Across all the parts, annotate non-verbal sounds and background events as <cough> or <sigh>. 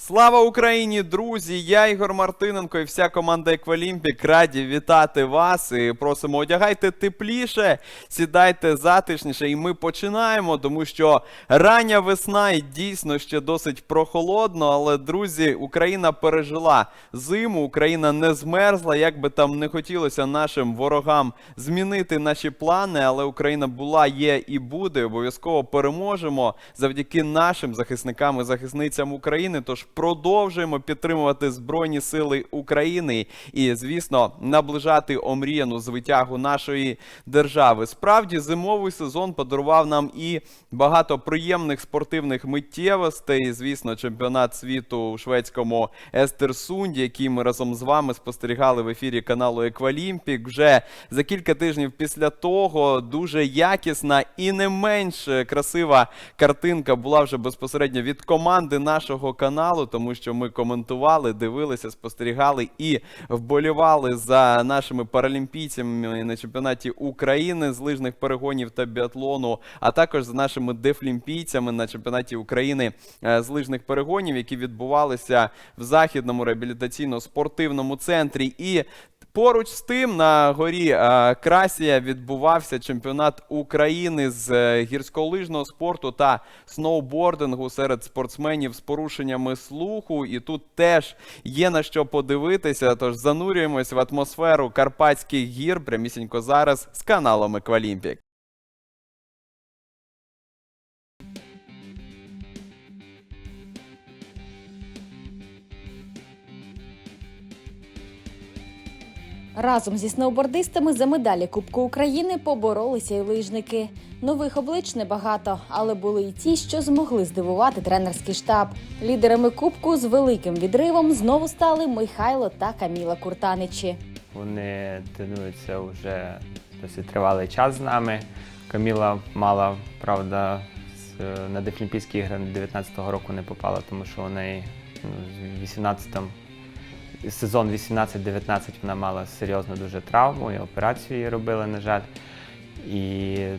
Слава Україні, друзі! Я Ігор Мартиненко і вся команда Еквалімпік раді вітати вас і просимо одягайте тепліше, сідайте затишніше. І ми починаємо, тому що рання весна і дійсно ще досить прохолодно. Але друзі, Україна пережила зиму, Україна не змерзла. Як би там не хотілося нашим ворогам змінити наші плани, але Україна була, є і буде. Обов'язково переможемо завдяки нашим захисникам і захисницям України. Тож продовжуємо підтримувати Збройні Сили України і, звісно, наближати омріяну звитягу нашої держави. Справді, зимовий сезон подарував нам і багато приємних спортивних миттєвостей. Звісно, чемпіонат світу у шведському Естерсунді, який ми разом з вами спостерігали в ефірі каналу Еквалімпік. Вже за кілька тижнів після того дуже якісна і не менш красива картинка була вже безпосередньо від команди нашого каналу, тому що ми коментували, дивилися, спостерігали і вболівали за нашими паралімпійцями на чемпіонаті України з лижних перегонів та біатлону, а також за нашими дефлімпійцями на чемпіонаті України е, з лижних перегонів, які відбувалися в західному реабілітаційно-спортивному центрі. І Поруч з тим на горі е, Красія відбувався чемпіонат України з е, гірськолижного спорту та сноубордингу серед спортсменів з порушеннями слуху. І тут теж є на що подивитися. Тож занурюємось в атмосферу Карпатських гір прямісінько зараз з каналом Еквалімпік. Разом зі сноубордистами за медалі Кубку України поборолися й лижники. Нових облич небагато, але були й ті, що змогли здивувати тренерський штаб. Лідерами Кубку з великим відривом знову стали Михайло та Каміла Куртаничі. Вони тренуються вже досить тривалий час з нами. Каміла мала, правда, на Дефлімпійські ігри 19-го року не попала, тому що у неї ну, з 18-м сезон 18-19 вона мала серйозну дуже травму і операцію їй робили, на жаль. І е,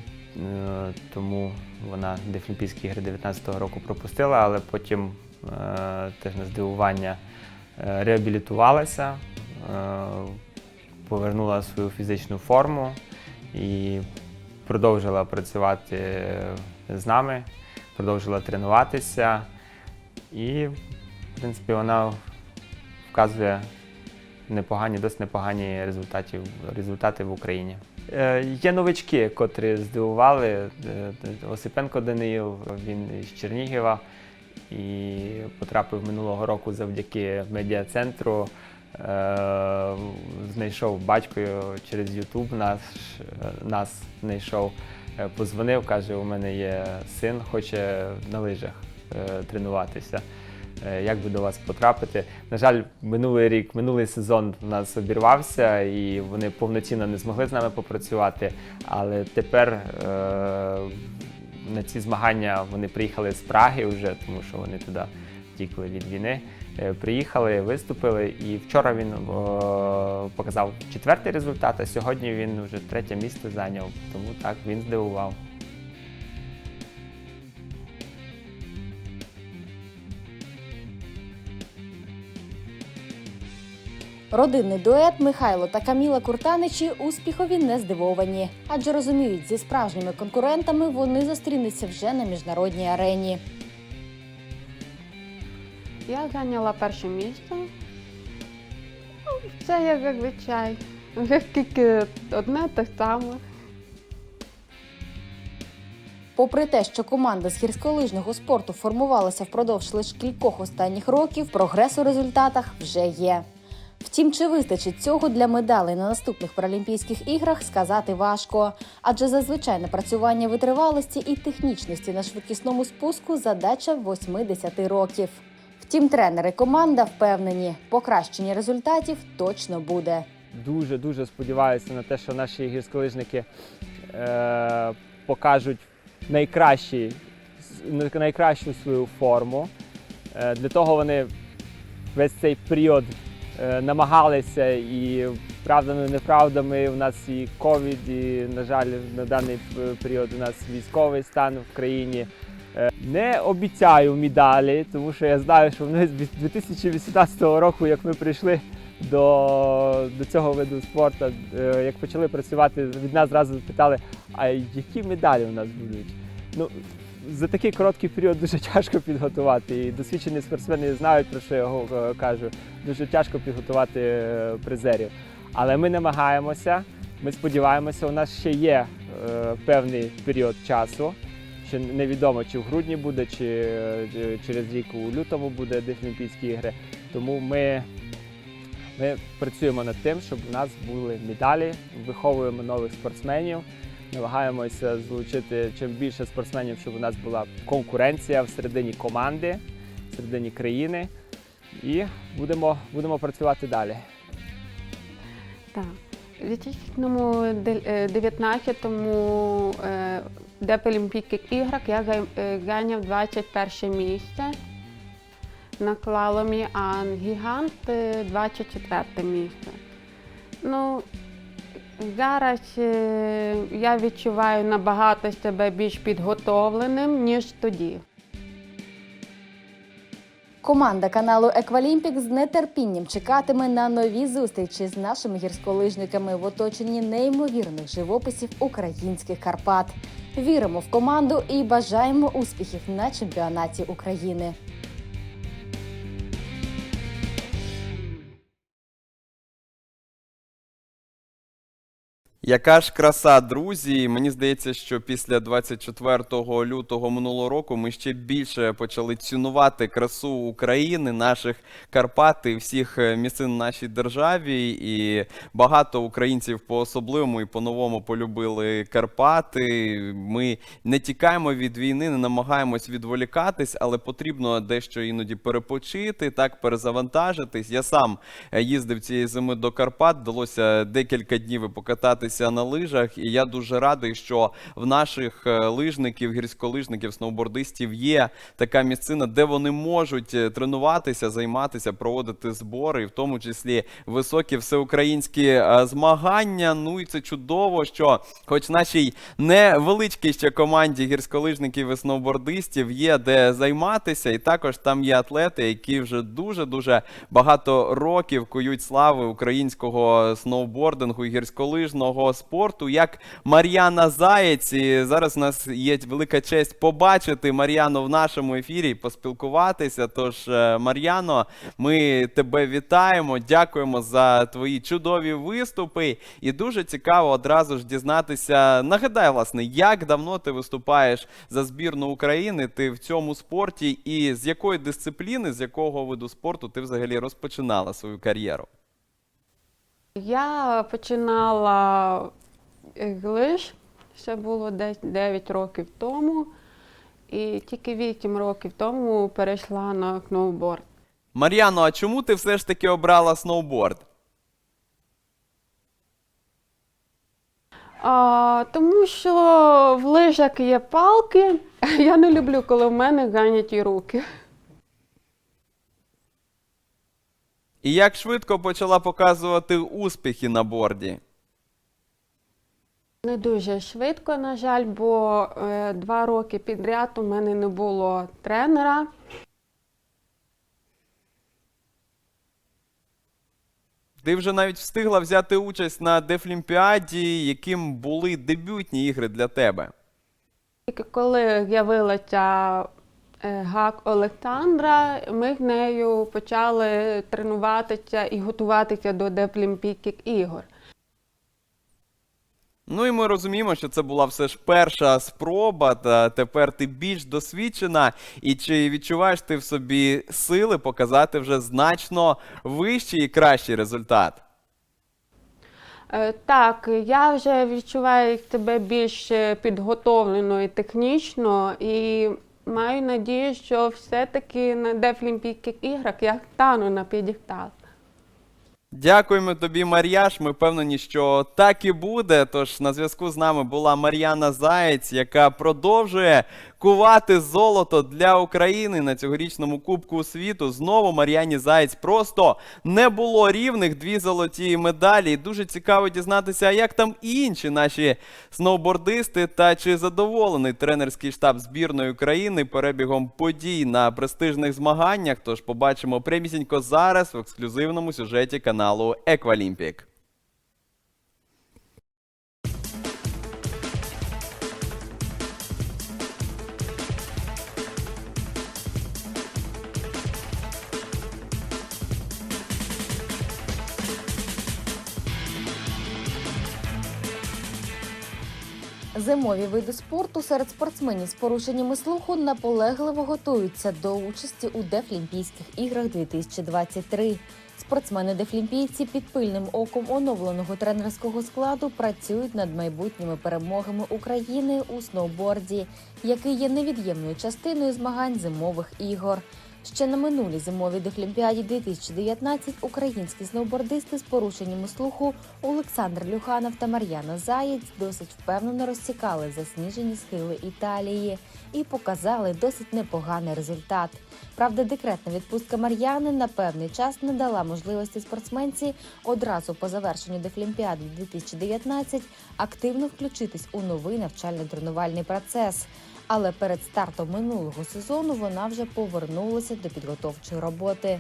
тому вона Дефлімпійські ігри 19-го року пропустила, але потім е, теж на здивування е, реабілітувалася, повернула свою фізичну форму і продовжила працювати з нами, продовжила тренуватися. І, в принципі, вона вказує непогані, досить непогані результати, результати в Україні. Е, є новички, котрі здивували. Е, Осипенко Даниїл, він з Чернігова і потрапив минулого року завдяки медіа-центру. Е, знайшов батькою через Ютуб наш, е, нас знайшов, позвонив, каже, у мене є син, хоче на лижах тренуватися. Е, Як би до вас потрапити? На жаль, минулий рік, минулий сезон у нас обірвався, і вони повноцінно не змогли з нами попрацювати. Але тепер е, на ці змагання вони приїхали з Праги вже, тому що вони туди втікли від війни. Е, Приїхали, виступили, і вчора він е, показав четвертий результат, а сьогодні він вже третє місце зайняв. Тому так він здивував. Родинний дует Михайло та Каміла Куртаничі успіхові не здивовані, адже розуміють, зі справжніми конкурентами вони зустрінуться вже на міжнародній арені. Я зайняла перше місце. Ну, Це як зазвичай. Вже скільки одне те саме. Попри те, що команда з гірськолижного спорту формувалася впродовж лише кількох останніх років, прогрес у результатах вже є. Втім, чи вистачить цього для медалей на наступних Паралімпійських іграх, сказати важко. Адже зазвичай напрацювання витривалості і технічності на швидкісному спуску задача 8-10 років. Втім, тренери команда впевнені, покращення результатів точно буде. Дуже дуже сподіваюся на те, що наші гірськолижники е, покажуть найкращий, найкращу свою форму. Е, для того вони весь цей період намагалися і правдами, неправдами. У нас і ковід, і, на жаль, на даний період у нас військовий стан в країні. Е, Не обіцяю медалі, тому що я знаю, що ми з 2018 року, як ми прийшли до, до цього виду спорту, е, як почали працювати, від нас зразу питали, а які медалі у нас будуть? Ну, за такий короткий період дуже тяжко підготувати. І досвідчені спортсмени знають, про що я го- кажу. Дуже тяжко підготувати е, призерів. Але ми намагаємося, ми сподіваємося, у нас ще є е, певний період часу. Ще невідомо, чи в грудні буде, чи е, через рік у лютому буде Дефлімпійські ігри. Тому ми, ми працюємо над тим, щоб у нас були медалі, виховуємо нових спортсменів, намагаємося залучити чим більше спортсменів, щоб у нас була конкуренція всередині команди, всередині країни. І будемо, будемо працювати далі. Так. У 2019-му е, Депелімпійських іграх я е, зайняв 21 місце. На клаломі, а гігант е, 24 місце. Ну, зараз е, я відчуваю набагато себе більш підготовленим, ніж тоді. Команда каналу Еквалімпік з нетерпінням чекатиме на нові зустрічі з нашими гірськолижниками в оточенні неймовірних живописів українських Карпат. Віримо в команду і бажаємо успіхів на чемпіонаті України. Яка ж краса, друзі! Мені здається, що після 24 лютого минулого року ми ще більше почали цінувати красу України, наших Карпат і всіх е, місцин нашій державі. І багато українців по-особливому і по-новому полюбили Карпати. Ми не тікаємо від війни, не намагаємось відволікатись, але потрібно дещо іноді перепочити, так перезавантажитись. Я сам е, їздив цієї зими до Карпат, вдалося декілька днів і покататися на лижах. І я дуже радий, що в наших е, лижників, гірськолижників, сноубордистів є така місцина, де вони можуть е, тренуватися, займатися, проводити збори, і в тому числі високі всеукраїнські е, змагання. Ну і це чудово, що, хоч нашій невеличкій ще команді гірськолижників і сноубордистів є де займатися, і також там є атлети, які вже дуже дуже багато років кують слави українського сноубордингу і гірськолижного спорту, як Мар'яна Заєць. І зараз у нас є велика честь побачити Мар'яну в нашому ефірі, поспілкуватися. Тож, е, Мар'яно, ми тебе вітаємо, дякуємо за твої чудові виступи. І дуже цікаво одразу ж дізнатися. Нагадай, власне, як давно ти виступаєш за збірну України, ти в цьому спорті, і з якої дисципліни, з якого виду спорту ти взагалі розпочинала свою кар'єру? Я починала лиж, ще було десь 9 років тому, і тільки 8 років тому перейшла на сноуборд. Мар'яно, а чому ти все ж таки обрала сноуборд? А, тому що в лижах є палки, <laughs> я не люблю, коли в мене зайняті руки. І як швидко почала показувати успіхи на борді? Не дуже швидко, на жаль, бо е, два роки підряд у мене не було тренера. Ти вже навіть встигла взяти участь на Дефлімпіаді, яким були дебютні ігри для тебе. Тільки коли з'явилася гак Олександра, ми з нею почали тренуватися і готуватися до Дефлімпійських ігор. Ну і ми розуміємо, що це була все ж перша спроба, та тепер ти більш досвідчена. І чи відчуваєш ти в собі сили показати вже значно вищий і кращий результат? Е, Так, я вже відчуваю себе більш е, підготовлено і технічно, і маю надію, що все-таки на Дефлімпійських іграх я стану на підістал. Дякуємо тобі, Мар'яш. Ми впевнені, що так і буде. Тож на зв'язку з нами була Мар'яна Заєць, яка продовжує кувати золото для України на цьогорічному Кубку світу. Знову Мар'яні Заєць просто не було рівних дві золоті медалі. І дуже цікаво дізнатися, як там інші наші сноубордисти та чи задоволений тренерський штаб збірної України перебігом подій на престижних змаганнях. Тож побачимо прямісінько зараз в ексклюзивному сюжеті каналу Еквалімпік. Зимові види спорту серед спортсменів з порушеннями слуху наполегливо готуються до участі у Дефлімпійських іграх 2023. Спортсмени дефлімпійці під пильним оком оновленого тренерського складу працюють над майбутніми перемогами України у сноуборді, який є невід'ємною частиною змагань зимових ігор. Ще на минулій зимовій дефлімпіаді 2019 українські сноубордисти з порушеннями слуху Олександр Люханов та Мар'яна Заєць досить впевнено розсікали засніжені схили Італії і показали досить непоганий результат. Правда, декретна відпустка Мар'яни на певний час не дала можливості спортсменці одразу по завершенню дефлімпіади 2019 активно включитись у новий навчально-тренувальний процес. Але перед стартом минулого сезону вона вже повернулася до підготовчої роботи.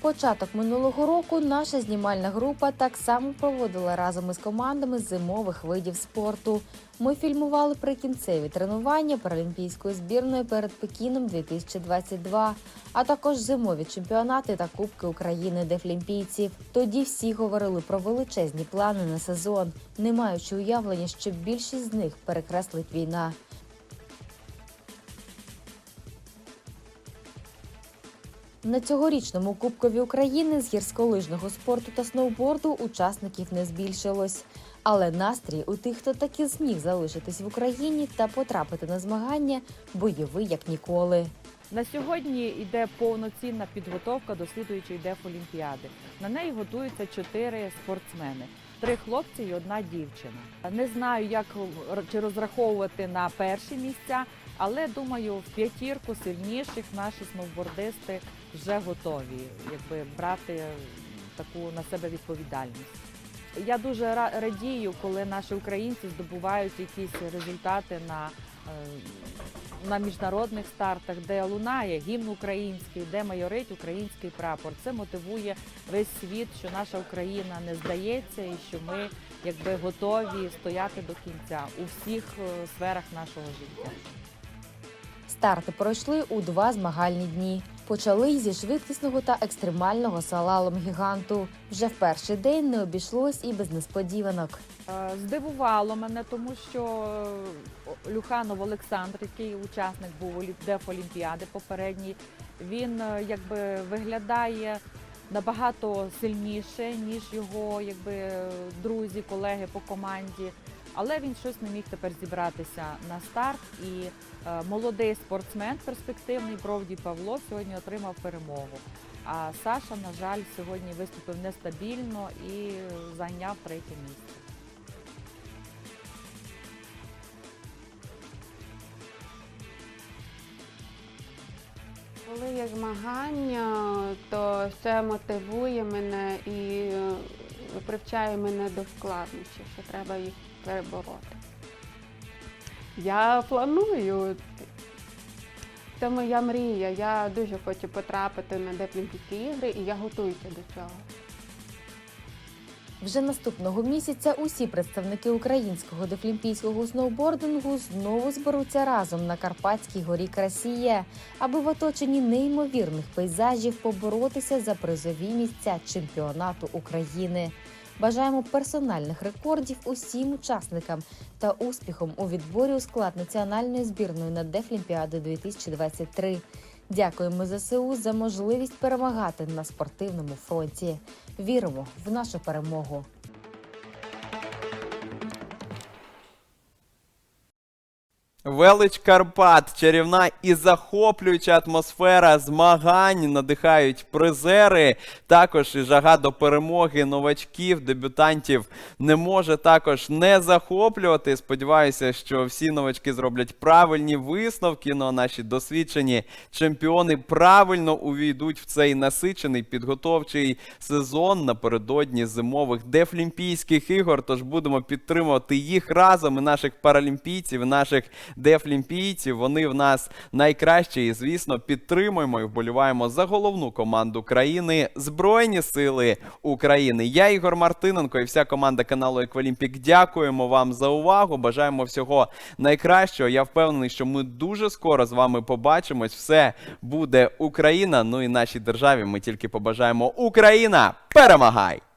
Початок минулого року наша знімальна група так само проводила разом із командами зимових видів спорту. Ми фільмували прикінцеві тренування паралімпійської збірної перед Пекіном 2022, а також зимові чемпіонати та Кубки України дефлімпійців. Тоді всі говорили про величезні плани на сезон, не маючи уявлення, що більшість з них перекреслить війна. На цьогорічному Кубкові України з гірськолижного спорту та сноуборду учасників не збільшилось. Але настрій у тих, хто таки зміг залишитись в Україні та потрапити на змагання, бойовий як ніколи. На сьогодні йде повноцінна підготовка до слідуючої Дефолімпіади. На неї готуються чотири спортсмени: три хлопці і одна дівчина. Не знаю, як чи розраховувати на перші місця, але думаю, в п'ятірку сильніших наші сноубордисти вже готові, якби брати таку на себе відповідальність. Я дуже ра- радію, коли наші українці здобувають якісь результати на е, на міжнародних стартах, де лунає гімн український, де майорить український прапор. Це мотивує весь світ, що наша Україна не здається і що ми якби готові стояти до кінця у всіх е, сферах нашого життя. Старти пройшли у два змагальні дні. Почали зі швидкісного та екстремального салалом гіганту. Вже в перший день не обійшлось і без несподіванок. Е, Здивувало мене, тому що е, Люханов Олександр, який учасник був Олі- Дефолімпіади попередній, він е, якби виглядає набагато сильніше, ніж його якби, друзі, колеги по команді. Але він щось не міг тепер зібратися на старт. І е, молодий спортсмен перспективний Бровдій Павло сьогодні отримав перемогу. А Саша, на жаль, сьогодні виступив нестабільно і зайняв третє місце. Коли є змагання, то це мотивує мене і е, привчає мене до складнощів, що треба їх перебороти. Я планую. Це моя мрія. Я дуже хочу потрапити на Дефлімпійські ігри і я готуюся до цього. Вже наступного місяця усі представники українського дефлімпійського сноубордингу знову зберуться разом на Карпатській горі Красіє, аби в оточенні неймовірних пейзажів поборотися за призові місця чемпіонату України. Бажаємо персональних рекордів усім учасникам та успіхом у відборі у склад національної збірної на Дефлімпіади 2023. Дякуємо ЗСУ за можливість перемагати на спортивному фронті. Віримо в нашу перемогу. Велич Карпат, чарівна і захоплююча атмосфера змагань, надихають призери. Також і жага до перемоги новачків, дебютантів не може також не захоплювати. Сподіваюся, що всі новачки зроблять правильні висновки. Ну а наші досвідчені чемпіони правильно увійдуть в цей насичений підготовчий сезон напередодні зимових дефлімпійських ігор. Тож будемо підтримувати їх разом і наших паралімпійців, і наших дефлімпійців. Вони в нас найкращі. І звісно, підтримуємо і вболіваємо за головну команду країни Збройні Сили України. Я Ігор Мартиненко і вся команда каналу Еквалімпік. Дякуємо вам за увагу. Бажаємо всього найкращого. Я впевнений, що ми дуже скоро з вами побачимось. Все буде Україна. Ну і нашій державі ми тільки побажаємо Україна! Перемагай!